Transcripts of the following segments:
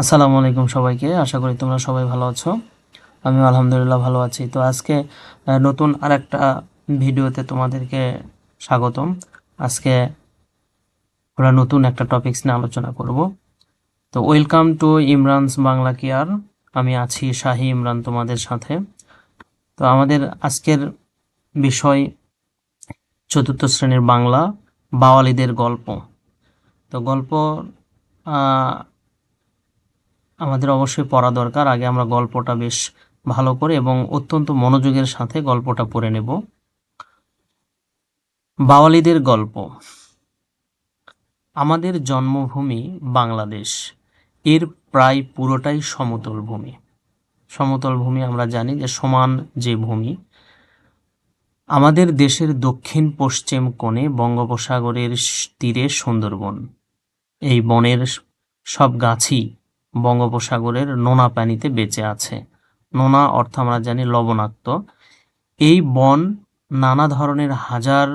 আসসালামু আলাইকুম সবাইকে। আশা করি তোমরা সবাই ভালো আছো। আমি আলহামদুলিল্লাহ ভালো আছি। তো আজকে নতুন আর একটা ভিডিওতে তোমাদেরকে স্বাগতম। আজকে আমরা নতুন একটা টপিকস নিয়ে আলোচনা করব। তো welcome to Imran's Bangla care আমি আছি শাহি ইমরান তোমাদের সাথে। তো আমাদের আজকের বিষয় চতুর্থ শ্রেণির বাংলা বাওয়ালিদের গল্প। তো গল্প আমাদের অবশ্যই পড়া দরকার। আগে আমরা গল্পটা বেশ ভালো করে এবং অত্যন্ত মনোযোগের সাথে গল্পটা পড়ে নেব। বাওয়ালিদের গল্প। আমাদের জন্মভূমি বাংলাদেশ। এর প্রায় পুরোটাই সমতল ভূমি। সমতল ভূমি আমরা জানি যে সমান যে ভূমি। আমাদের দেশের দক্ষিণ পশ্চিম কোণে বঙ্গোপসাগরের তীরে সুন্দরবন। এই বনের সব গাছই বঙ্গোপসাগরের নোনা পানিতে বেঁচে আছে। নোনা অর্থ আমরা জানি লবণাক্ত। এই বন নানা ধরনের হাজার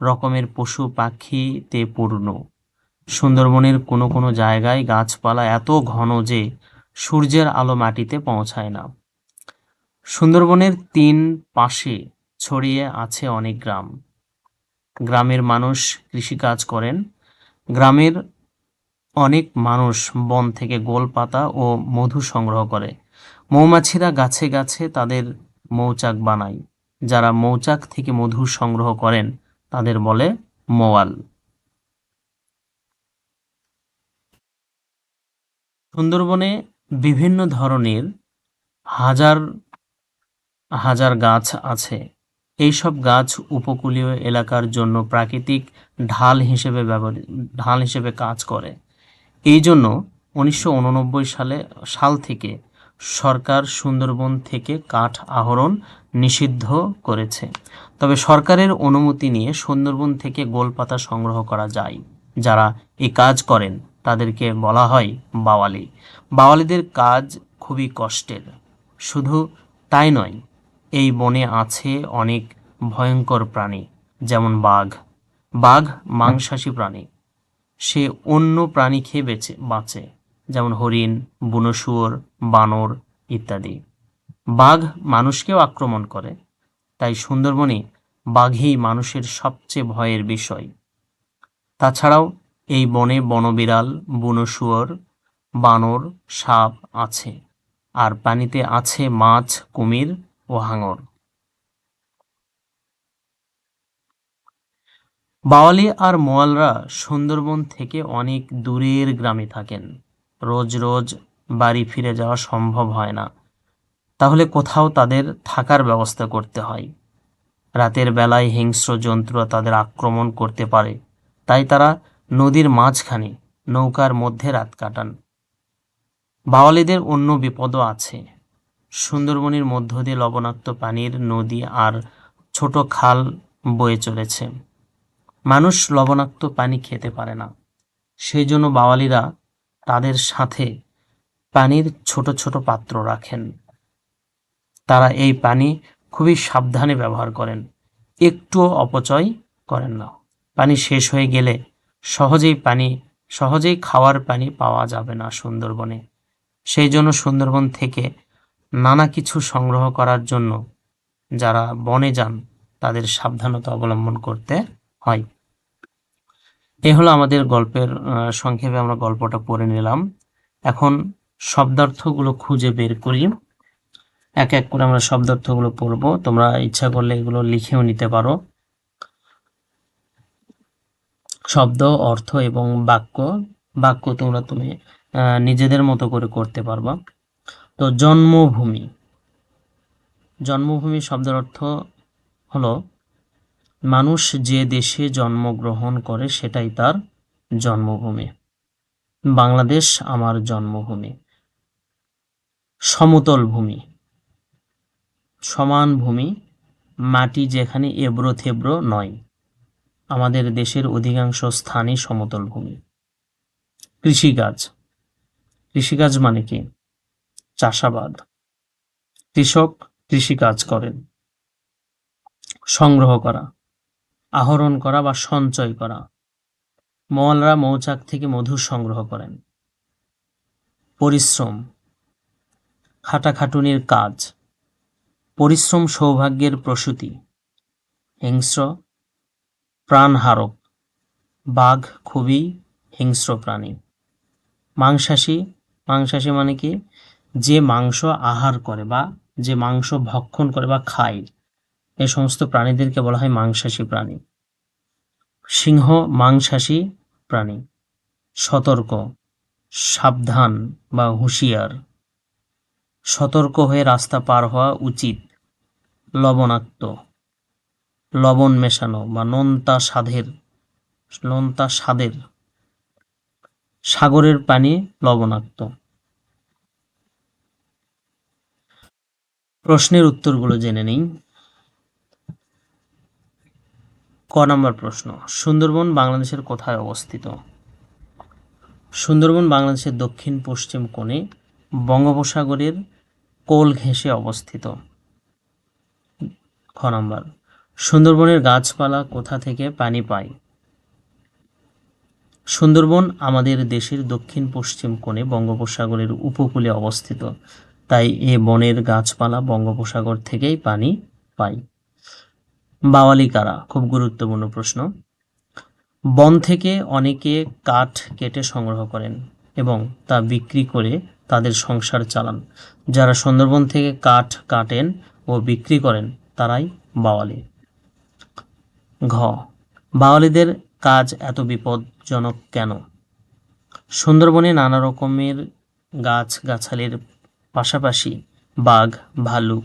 রকমের পশু পাখিতে পূর্ণ। সুন্দরবনের কোনো কোনো জায়গায় গাছপালা এত ঘন যে সূর্যের আলো মাটিতে পৌঁছায় না। সুন্দরবনের তিন পাশে ছড়িয়ে আছে অনেক গ্রাম। গ্রামের মানুষ কৃষিকাজ করেন। গ্রামের অনেক মানুষ বন থেকে গোলপাতা ও মধু সংগ্রহ করে। মৌমাছিরা গাছে গাছে তাদের মৌচাক বানায়। যারা মৌচাক থেকে মধু সংগ্রহ করেন, তাদের বলে মোয়াল। সুন্দরবনে বিভিন্ন ধরনের হাজার হাজার গাছ আছে। এইসব গাছ উপকূলীয় এলাকার জন্য প্রাকৃতিক ঢাল হিসেবে ব্যবহার ঢাল হিসেবে কাজ করে। এই জন্য উনিশশো উননব্বই সালে সাল থেকে সরকার সুন্দরবন থেকে কাঠ আহরণ নিষিদ্ধ করেছে। তবে সরকারের অনুমতি নিয়ে সুন্দরবন থেকে গোলপাতা সংগ্রহ করা যায়। যারা এই কাজ করেন, তাদেরকে বলা হয় বাওয়ালি। বাওয়ালিদের কাজ খুবই কষ্টের। শুধু তাই নয়, এই বনে আছে অনেক ভয়ঙ্কর প্রাণী, যেমন বাঘ। বাঘ মাংসাশী প্রাণী। সে অন্য প্রাণী খেয়ে বেঁচে, বাঁচে, যেমন হরিণ বুনো শুয়োর বানর ইত্যাদি। বাঘ মানুষকেও আক্রমণ করে, তাই সুন্দরবনে বাঘই মানুষের সবচেয়ে ভয়ের বিষয়। তাছাড়াও এই বনে বনবিড়াল বুনো শুয়োর বানর, সাপ আছে, আর পানিতে আছে মাছ, কুমির ও হাঙর। বাওয়ালি আর মোয়ালরা সুন্দরবন থেকে অনেক দূরের গ্রামে থাকেন। রোজ রোজ বাড়ি ফিরে যাওয়া সম্ভব হয় না। তাহলে কোথাও তাদের থাকার ব্যবস্থা করতে হয়। রাতের বেলায় হিংস্র জন্তুরা তাদের আক্রমণ করতে পারে। তাই তারা নদীর মাঝখানে নৌকার মধ্যে রাত কাটান। বাওয়ালিদের অন্য বিপদও আছে। সুন্দরবনের মধ্য দিয়ে লবণাক্ত পানির নদী আর ছোট খাল বয়ে চলেছে। মানুষ লবণাক্ত পানি খেতে পারে না। সেই জন্য বাওয়ালিরা তাদের সাথে পানির ছোট ছোট পাত্র রাখেন। তারা এই পানি খুবই সাবধানে ব্যবহার করেন। একটুও অপচয় করেন না। পানি শেষ হয়ে গেলে সহজেই পানি, সহজেই খাওয়ার পানি পাওয়া যাবে না সুন্দরবনে। সেই জন্য সুন্দরবন থেকে নানা কিছু সংগ্রহ করার জন্য যারা বনে যান, তাদের সাবধানতা অবলম্বন করতে হয়। এ হলো আমাদের গল্পের সংক্ষেপে আমরা গল্পটা পড়ে নিলাম। এখন শব্দার্থগুলো খুঁজে বের করি। এক এক করে আমরা শব্দার্থগুলো পড়ব। তোমরা ইচ্ছা করলে এগুলো লিখেও নিতে পারো। শব্দ, অর্থ এবং বাক্য। বাক্য তোমরা তুমি নিজেদের মতো করে করতে পারবা। তো জন্মভূমি। জন্মভূমি শব্দের অর্থ হলো মানুষ যে দেশে জন্মগ্রহণ করে সেটাই তার জন্মভূমি। বাংলাদেশ আমার জন্মভূমি। সমতল ভূমি। সমান ভূমি, মাটি যেখানে এবড়ো থেবড়ো নয়। আমাদের দেশের অধিকাংশ স্থানই সমতল ভূমি। কৃষিকাজ। কৃষিকাজ মানে কি? চাষাবাদ। কৃষক কৃষিকাজ করেন। সংগ্রহ করা। আহরণ করা বা সঞ্চয় করা। মলরা মৌচাক থেকে মধু সংগ্রহ করেন। পরিশ্রম। খাটাখাটুনির কাজ। পরিশ্রম সৌভাগ্যের প্রসূতি। হিংস্র। প্রাণহারক। বাঘ খুবই হিংস্র প্রাণী। মাংসাশী। মাংসাশী মানে কি? যে মাংস আহার করে বা যে মাংস ভক্ষণ করে বা খায়। এই সমস্ত প্রাণীদেরকে বলা হয় মাংসাশী প্রাণী। সিংহ, মাংসাশী প্রাণী। সতর্ক, সাবধান বা হুঁশিয়ার। সতর্ক হয়ে রাস্তা পার হওয়া উচিত। লবণাক্ত। লবণ মেশানো বা নোনতা স্বাদের নোনতা স্বাদের। সাগরের পানি লবণাক্ত। প্রশ্নের উত্তরগুলো জেনে নিই। ক নম্বর প্রশ্ন, সুন্দরবন বাংলাদেশের কোথায় অবস্থিত? সুন্দরবন বাংলাদেশের দক্ষিণ পশ্চিম কোণে বঙ্গোপসাগরের কোল ঘেঁষে অবস্থিত। খ নম্বর, সুন্দরবনের গাছপালা কোথা থেকে পানি পায়? সুন্দরবন আমাদের দেশের দক্ষিণ পশ্চিম কোণে বঙ্গোপসাগরের উপকূলে অবস্থিত, তাই এ বনের গাছপালা বঙ্গোপসাগর থেকেই পানি পায়। বাওয়ালি কারা? খুব গুরুত্বপূর্ণ প্রশ্ন। বন থেকে অনেকে কাঠ কেটে সংগ্রহ করেন এবং তা বিক্রি করে তাদের সংসার চালান। যারা সুন্দরবন থেকে কাঠ কাটেন ও বিক্রি করেন, তারাই বাওয়ালি। ঘ, বাওয়ালিদের কাজ এত বিপজ্জনক কেন? সুন্দরবনে নানা রকমের গাছ গাছালির পাশাপাশি বাঘ, ভালুক,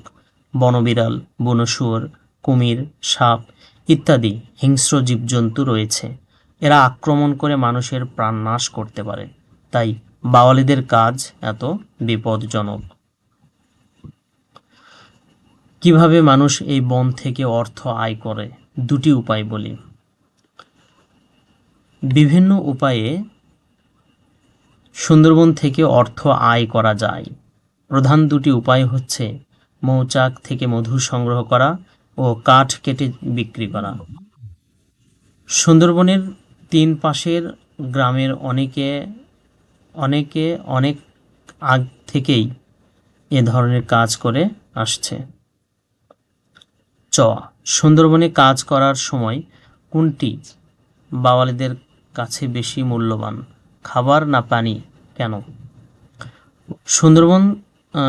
বনবিড়াল, বনশুয়োর কুমির, সাপ ইত্যাদি হিংস্র জীবজন্তু রয়েছে। এরা আক্রমণ করে মানুষের প্রাণ নাশ করতে পারে। তাই বাওয়ালিদের কাজ এত বিপদজনক কীভাবে মানুষ এই বন থেকে অর্থ আয় করে? দুটি উপায় বলি। বিভিন্ন উপায়ে সুন্দরবন থেকে অর্থ আয় করা যায়। প্রধান দুটি উপায় হচ্ছে মৌচাক থেকে মধু সংগ্রহ করা ও কাঠ কেটে বিক্রি করা। সুন্দরবনের তিন পাশের গ্রামের অনেকে অনেকে অনেক আগ থেকেই এ ধরনের কাজ করে আসছে। চ, সুন্দরবনে কাজ করার সময় কোনটি বাওয়ালিদের কাছে বেশি মূল্যবান, খাবার না পানি কেন? সুন্দরবন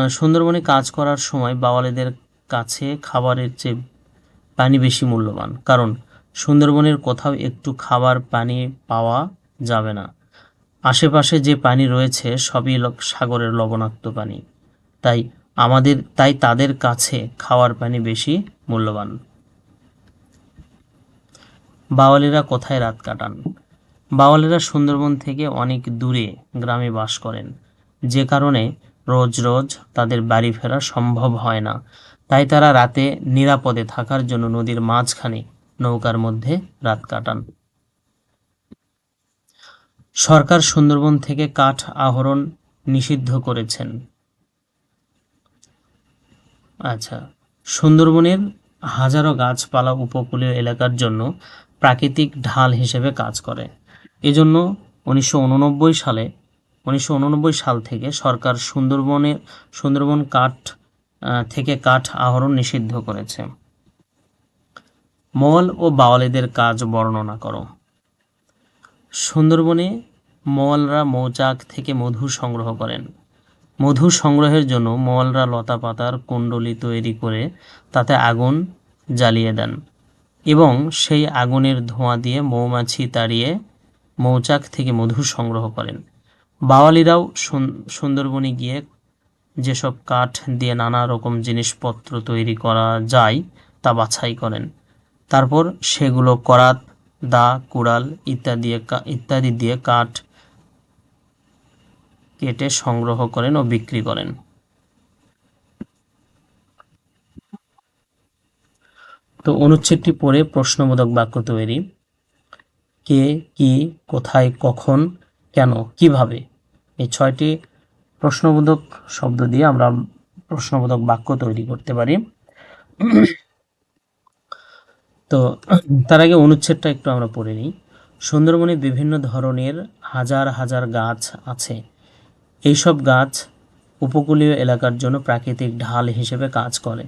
সুন্দরবনে কাজ করার সময় বাওয়ালিদের কাছে খাবারের চেয়ে পানি বেশি মূল্যবান। কারণ, সুন্দরবনের কোথাও একটু খাবার পানি পাওয়া যাবে না। আশেপাশে যে পানি রয়েছে, সবই সাগরের লবণাক্ত পানি। তাই আমাদের, তাই তাদের কাছে খাওয়ার পানি বেশি মূল্যবান। বাওয়ালিরা কোথায় রাত কাটান? বাওয়ালিরা সুন্দরবন থেকে অনেক দূরে গ্রামে বাস করেন। যে কারণে রোজ রোজ তাদের বাড়ি ফেরা সম্ভব হয় না। তাই তারা রাতে নিরাপদে থাকার জন্য নদীর মাঝখানে নৌকার মধ্যে রাত কাটান। সরকার সুন্দরবন থেকে কাঠ আহরণ নিষিদ্ধ করেছেন। আচ্ছা সুন্দরবনের হাজারো গাছপালা উপকূলীয় এলাকার জন্য প্রাকৃতিক ঢাল হিসেবে কাজ করে। এজন্য উনিশশো উননব্বই সালে, উনিশশো উননব্বই সাল থেকে সরকার সুন্দরবনের সুন্দরবন কাঠ থেকে কাঠ আহরণ নিষিদ্ধ করেছে। মল ও বাওয়ালিদের কাজ বর্ণনা করো। সুন্দরবনে মলরা মৌচাক থেকে মধু সংগ্রহ করেন। মধু সংগ্রহের জন্য মলরা লতা পাতার কুণ্ডলি তৈরি করে তাতে আগুন জ্বালিয়ে দেন এবং সেই আগুনের ধোঁয়া দিয়ে মৌমাছি তাড়িয়ে মৌচাক থেকে মধু সংগ্রহ করেন। বাওয়ালিরাও সুন- সুন্দরবনে গিয়ে যেসব কাঠ দিয়ে নানা রকম জিনিসপত্র তৈরি করা যায়, তা বাছাই করেন। তারপর সেগুলো করাত, দা, কুড়াল ইত্যাদি ইত্যাদি দিয়ে কাঠ কেটে সংগ্রহ করেন ও বিক্রি করেন। তো অনুচ্ছেদটি পড়ে প্রশ্নবোধক বাক্য তৈরি। কে, কি, কোথায়, কখন, কেন, কীভাবে? এই ছয়টি প্রশ্নবোধক শব্দ দিয়ে আমরা প্রশ্নবোধক বাক্য তৈরি করতে পারি। তো তার আগে অনুচ্ছেদটা একটু আমরা পড়ে নিই। সুন্দরবনে বিভিন্ন ধরনের হাজার হাজার গাছ আছে। এইসব গাছ উপকূলীয় এলাকার জন্য প্রাকৃতিক ঢাল হিসেবে কাজ করে।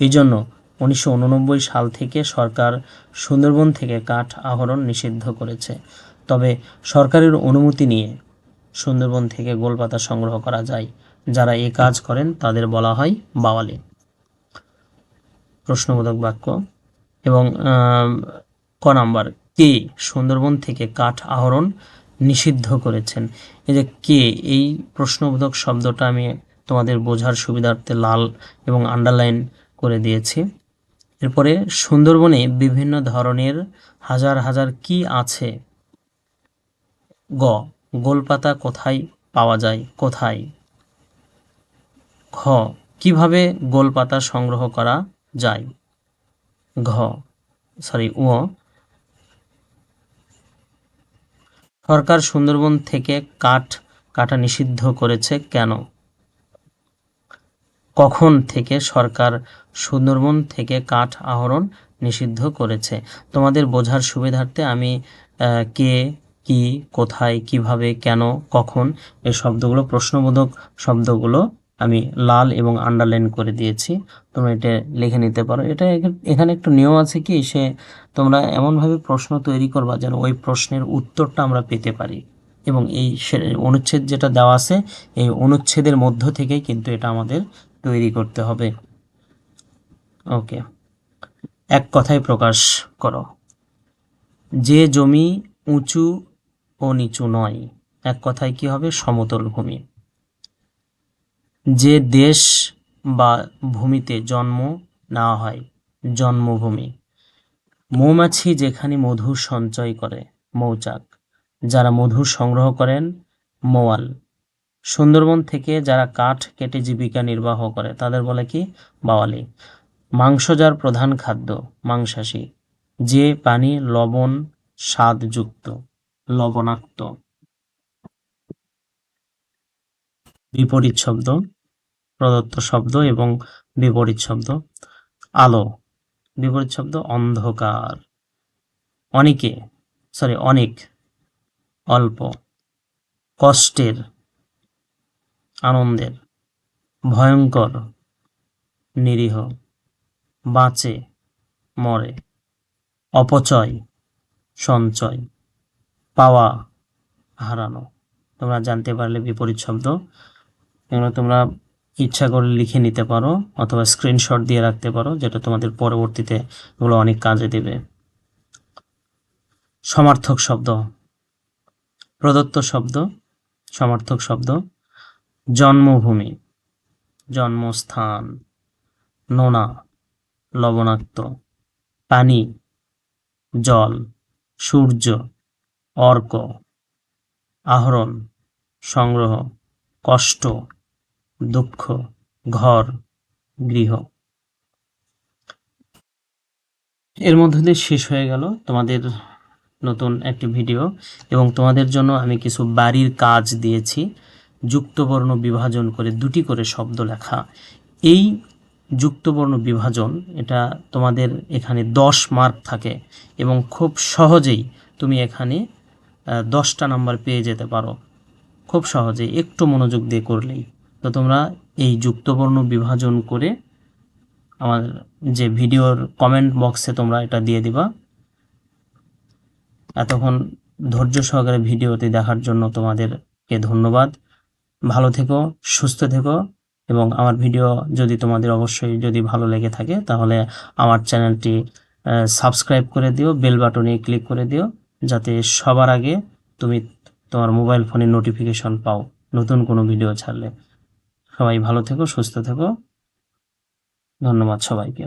এই জন্য উনিশশো উননব্বই সাল থেকে সরকার সুন্দরবন থেকে কাঠ আহরণ নিষিদ্ধ করেছে। তবে সরকারের অনুমতি নিয়ে সুন্দরবন থেকে গোলপাতা সংগ্রহ করা যায়। যারা এই কাজ করেন, তাদের বলা হয় বাওয়ালি। প্রশ্নবোধক বাক্য। এবং ক নাম্বার, কে সুন্দরবন থেকে কাঠ আহরণ নিষিদ্ধ করেছেন? এই যে কে, এই প্রশ্নবোধক শব্দটা আমি তোমাদের বোঝার সুবিধার্থে লাল এবং আন্ডারলাইন করে দিয়েছি। এরপরে, সুন্দরবনে বিভিন্ন ধরনের হাজার হাজার কি আছে? গ গোলপাতা কোথায় পাওয়া যায়? কোথায়? ঘ, কীভাবে গোলপাতা সংগ্রহ করা যায়? ঘ সরি ও সরকার সুন্দরবন থেকে কাঠ কাটা নিষিদ্ধ করেছে কেন? কখন থেকে সরকার সুন্দরবন থেকে কাঠ আহরণ নিষিদ্ধ করেছে? তোমাদের বোঝার সুবিধার্থে আমি কে কি, কোথায়, কীভাবে, কেন, কখন, এই শব্দগুলো প্রশ্নবোধক শব্দগুলো আমি লাল এবং আন্ডারলাইন করে দিয়েছি। তোমরা এটা লিখে নিতে পারো। এটা এখানে একটু নিয়ম আছে কি, সে তোমরা এমনভাবে প্রশ্ন তৈরি করবা যেন ওই প্রশ্নের উত্তরটা আমরা পেতে পারি। এবং এই অনুচ্ছেদ যেটা দেওয়া আছে, এই অনুচ্ছেদের মধ্য থেকে কিন্তু এটা আমাদের তৈরি করতে হবে। ওকে। এক কথায় প্রকাশ করো। যে জমি উঁচু ও নিচু নয়। এক কথায় কি হবে? সমতল ভূমি। যে দেশ বা ভূমিতে জন্ম নেওয়া হয়, জন্মভূমি। মৌমাছি যেখানে মধু সঞ্চয় করে, মৌচাক। যারা মধু সংগ্রহ করেন, মোয়াল। সুন্দরবন থেকে যারা কাঠ কেটে জীবিকা নির্বাহ করে, তাদের বলে কি? বাওয়ালি। মাংস যার প্রধান খাদ্য, মাংসাশী। যে পানি, লবণ, স্বাদযুক্ত। লবণাক্ত। বিপরীত শব্দ প্রদত্ত শব্দ এবং বিপরীত শব্দ আলো বিপরীত শব্দ অন্ধকার। অনেকে সরি অনেক, অল্প। কষ্টের, আনন্দের। ভয়ঙ্কর, নিরীহ। বাঁচে, মরে। অপচয়, সঞ্চয়। পাওয়া হারানো। তোমরা জানতে পারলে বিপরীত শব্দ। এগুলো তোমরা ইচ্ছা করে লিখে নিতে পারো অথবা স্ক্রিনশট দিয়ে রাখতে পারো, যেটা তোমাদের পরবর্তীতে এগুলো অনেক কাজে দেবে। সমার্থক শব্দ। প্রদত্ত শব্দ। সমার্থক শব্দ। জন্মভূমি। জন্মস্থান। নোনা। লবণাক্ত। পানি। জল। সূর্য। অর্ক, আহরণ, সংগ্রহ, কষ্ট, দুঃখ, ঘর, গৃহ। এর মধ্যে দিয়ে শেষ হয়ে গেল তোমাদের নতুন একটি ভিডিও এবং তোমাদের জন্য আমি কিছু বাড়ির কাজ দিয়েছি, যুক্তবর্ণ বিভাজন করে দুটি করে শব্দ লেখা। এই যুক্তবর্ণ বিভাজন, এটা তোমাদের এখানে দশ মার্ক থাকে এবং খুব সহজেই তুমি এখানে দশটা নাম্বার পেয়ে যেতে পারো। খুব সহজেই একটু মনোযোগ দিয়ে করলেই। তো তোমরা এই যুক্তবর্ণ বিভাজন করে আমার যে ভিডিওর কমেন্ট বক্সে তোমরা এটা দিয়ে দিবা। এতক্ষণ ধৈর্য সহকারে ভিডিওটি দেখার জন্য তোমাদেরকে ধন্যবাদ। ভালো থেকো, সুস্থ থেকো, এবং আমার ভিডিও যদি তোমাদের অবশ্যই যদি ভালো লেগে থাকে, তাহলে আমার চ্যানেলটি সাবস্ক্রাইব করে দিও বেল বাটনে ক্লিক করে দিও। যাতে সবার আগে তুমি তোমার মোবাইল ফোনে নোটিফিকেশন পাও, নতুন কোনো ভিডিও ছাড়লে। সবাই ভালো থেকো, সুস্থ থেকো। ধন্যবাদ সবাইকে।